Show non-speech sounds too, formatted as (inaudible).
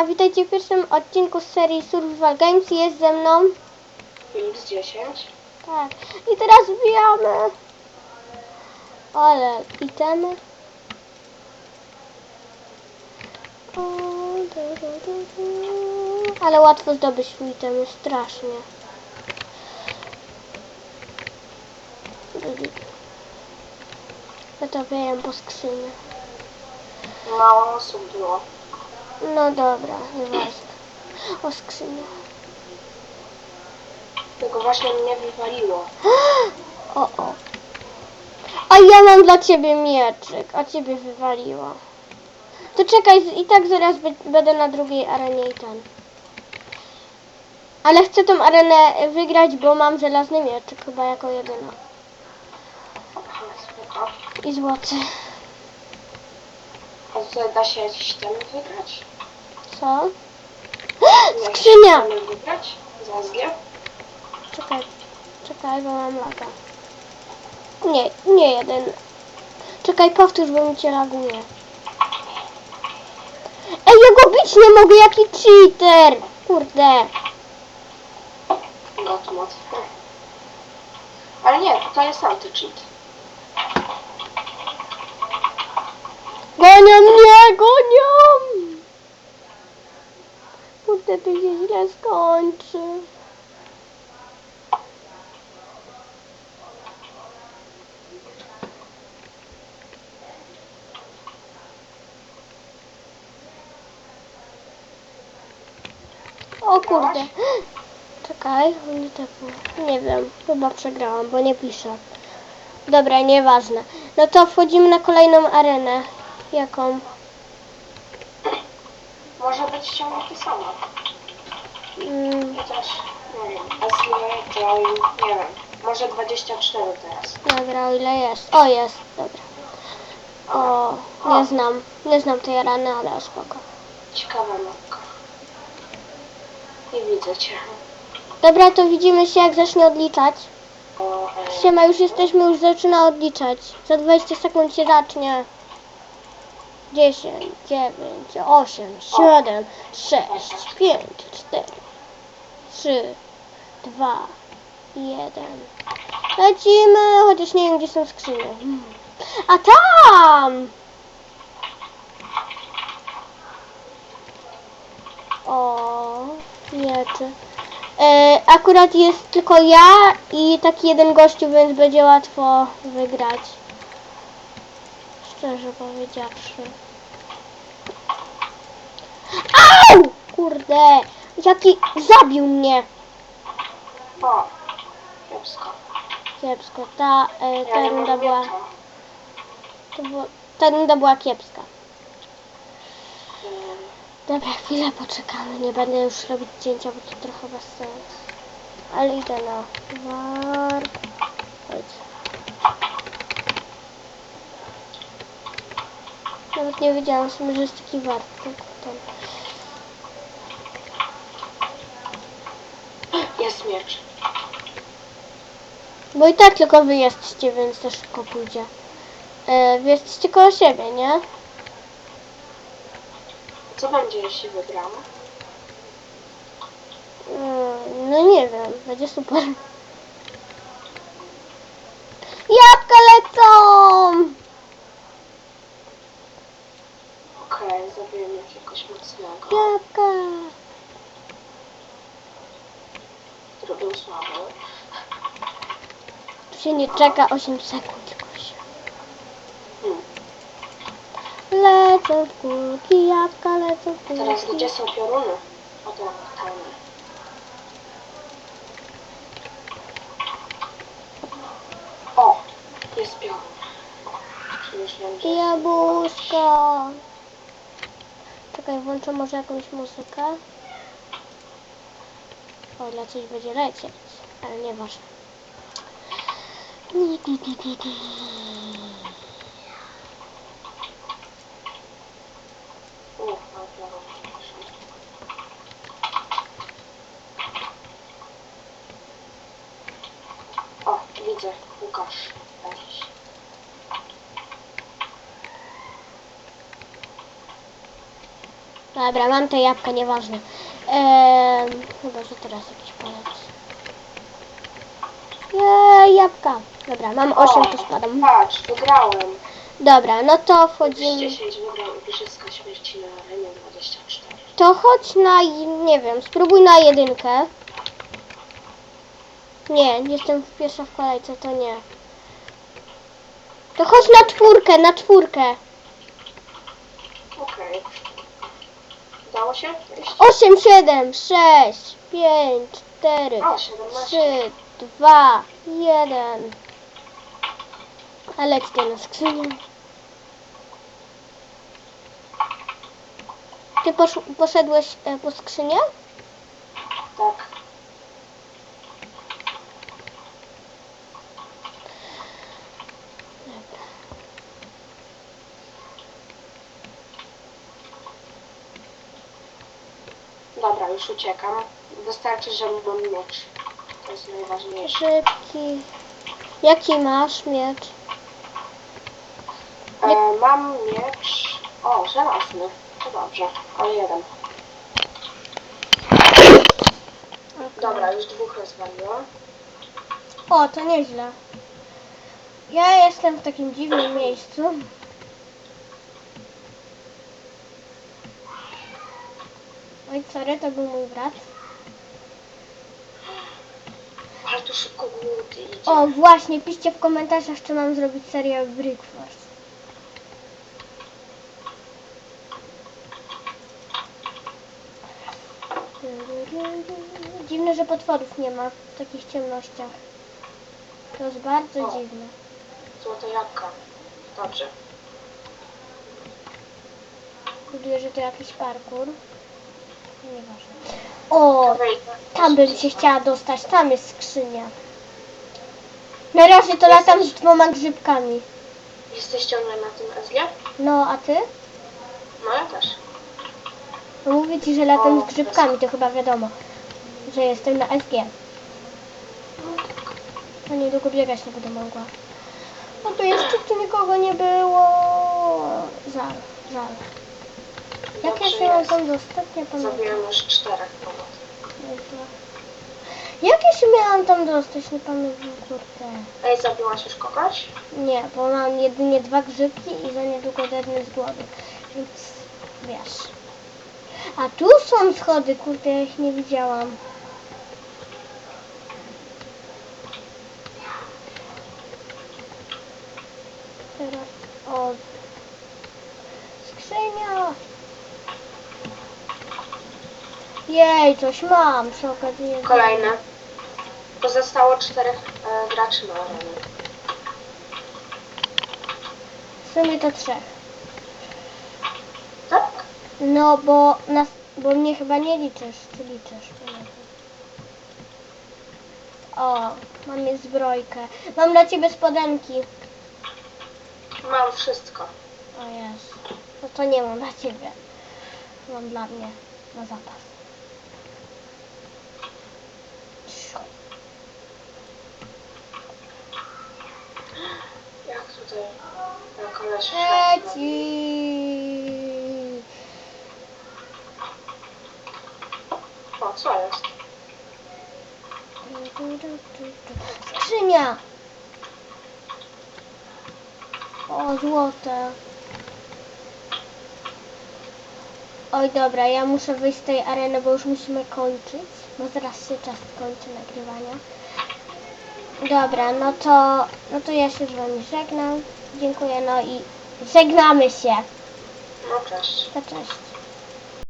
Siema, witajcie w pierwszym odcinku z serii Survival Games. Jest ze mną. X10. Tak. I teraz wbijamy. Ale itemy. O, du, du, du, du. Ale łatwo zdobyć itemy, strasznie. Ja to wiem po skrzyni. Mało osób było. No dobra, nieważne. O skrzynię. Tego właśnie mnie wywaliło. (gasps) O, o. A ja mam dla ciebie mieczyk, a ciebie wywaliło. To czekaj, i tak zaraz będę na drugiej arenie i ten. Ale chcę tą arenę wygrać, bo mam żelazny mieczyk chyba jako jedyna. I złoty. A co, da się jakiś ten wygrać? Co? (gasps) Skrzynia! wygrać? Z SG? Czekaj, czekaj, bo mam laga. Nie, nie jeden. Czekaj, powtórz, bo mi cię laguje. Ej, ja go bić nie mogę, jaki cheater! Kurde. Gotmod. Ale nie, to jest anti-cheat. Gonią mnie, gonią! Kurde, to się źle skończy. O kurde. Czekaj, nie tak. Nie wiem, chyba przegrałam, bo nie piszę. Dobra, nieważne. No to wchodzimy na kolejną arenę. Jaką? Może być ciągle to samo. Mm, Chociaż, nie wiem. SG, Joy, nie wiem. Może 24 teraz. dobra, o ile jest. O, jest, dobra. O, nie znam. Nie znam tej areny, ale spoko. Ciekawa mapka. Nie widzę cię. Dobra, to widzimy się jak zacznie odliczać. E, Siema, już jesteśmy, już zaczyna odliczać. Za 20 sekund się zacznie. 10, 9, 8, 7, 6, 5, 4, 3, 2, 1. Lecimy, chociaż nie wiem gdzie są skrzynie. A tam! O, mieczy. E, akurat jest tylko ja i taki jeden gościu, więc będzie łatwo wygrać. Szczerze powiedziawszy. Au! Kurde! Jaki zabił mnie! o, kiepsko. Kiepsko. Ta, e, Ja ta nie runda była, miecza. to było, ta runda była kiepska. Mm, Dobra, chwilę poczekamy. Nie będę już robić cięcia, bo to trochę bez sensu. Ale idę na warp. Chodź. Nawet nie wiedziałam sobie, że jest taki warp. tylko Tam. Jest miecz. Bo i tak tylko wy jesteście, więc to szybko pójdzie. E, wy jesteście koło siebie, nie? Co będzie, jeśli wygramy? Mm, no nie wiem, będzie super. Jabłka lecą! Okej, zabiję jakiegoś mocnego. Jabłka! który był słaby. Tu się nie czeka 8 sekund jakoś. Hmm. Lecą w kulki, jabłka lecą w kulki. Teraz gdzie są pioruny? O to tam. O! Jest piorun. Jabłuszko. Czekaj, włączę może jakąś muzykę. O, dla coś będzie lecieć, ale nieważne. Ni, ni, ni, ni, ni. U, mam piorun. O, widzę. Łukasz. Dobra, mam te jabłka, nieważne. Ehm, chyba, że teraz jakiś palec. Jej, jabłka. Dobra, mam 8, to spadam. Patrz, wygrałem. Dobra, no to wchodzimy. 10 wygrał Igrzyska Śmierci na arenie 24. To chodź na, nie wiem, spróbuj na jedynkę. Nie, jestem w pierwsza w kolejce, to nie. To chodź na czwórkę, na czwórkę. Okej. Udało się? Iść? 8, 7, 6, 5, 4, O, 17. 3, 2, 1. A leć ty na skrzynię. Ty posz, poszedłeś e, po skrzynię? Tak. Dobra, już uciekam. Wystarczy, że mam miecz. To jest najważniejsze. Szybki. Jaki masz miecz? E, mam miecz. O, żelazny. To dobrze. O jeden. Dobra, już dwóch rozwaliłam. O, to nieźle. Ja jestem w takim dziwnym miejscu. Oj, sorry, to był mój brat. Ale tu szybko głód idzie. O, właśnie, piszcie w komentarzach, czy mam zrobić serię Brick Force. Dziwne, że potworów nie ma w takich ciemnościach. To jest bardzo O. dziwne. Złote jabłka. Dobrze. Buduję, że to jakiś parkour. Nieważne. O, tam bym się chciała dostać, tam jest skrzynia. Na razie to latam z dwoma grzybkami. Jesteś ciągle na tym SG? No, a ty? No ja też. No mówię ci, że latam z grzybkami, to chyba wiadomo, że jestem na SG. To niedługo biegać nie będę mogła. No tu jeszcze tu nikogo nie było. Żal, żal. Jak ja Dobrze się mam jest. tam dostać? Nie pamiętam. Zabiłem już czterech pomot. Nieźle. Jak ja się miałam tam dostać? Nie pamiętam, kurde. Ej, zabiłaś już kogoś? Nie, bo mam jedynie dwa grzybki i za niedługo dednę z głodu. Więc wiesz. A tu są schody, kurde, ja ich nie widziałam. Teraz o skrzynia. Jej, coś mam przy okazji. Kolejne. Pozostało czterech e, graczy na arenie. W sumie to trzech. Tak? No, bo nas, bo mnie chyba nie liczysz, czy liczysz? O, mam jest zbrojkę. Mam dla ciebie spodenki. Mam wszystko. O jest. No to nie mam dla ciebie. Mam dla mnie na zapas. Koleś wszedł? Leci. O, co jest? Skrzynia. O, złote. Oj, dobra, ja muszę wyjść z tej areny, bo już musimy kończyć, bo zaraz się czas kończy nagrywania. Dobra, no to, no to ja się z wami żegnam. Dziękuję, no i żegnamy się. No cześć. To cześć.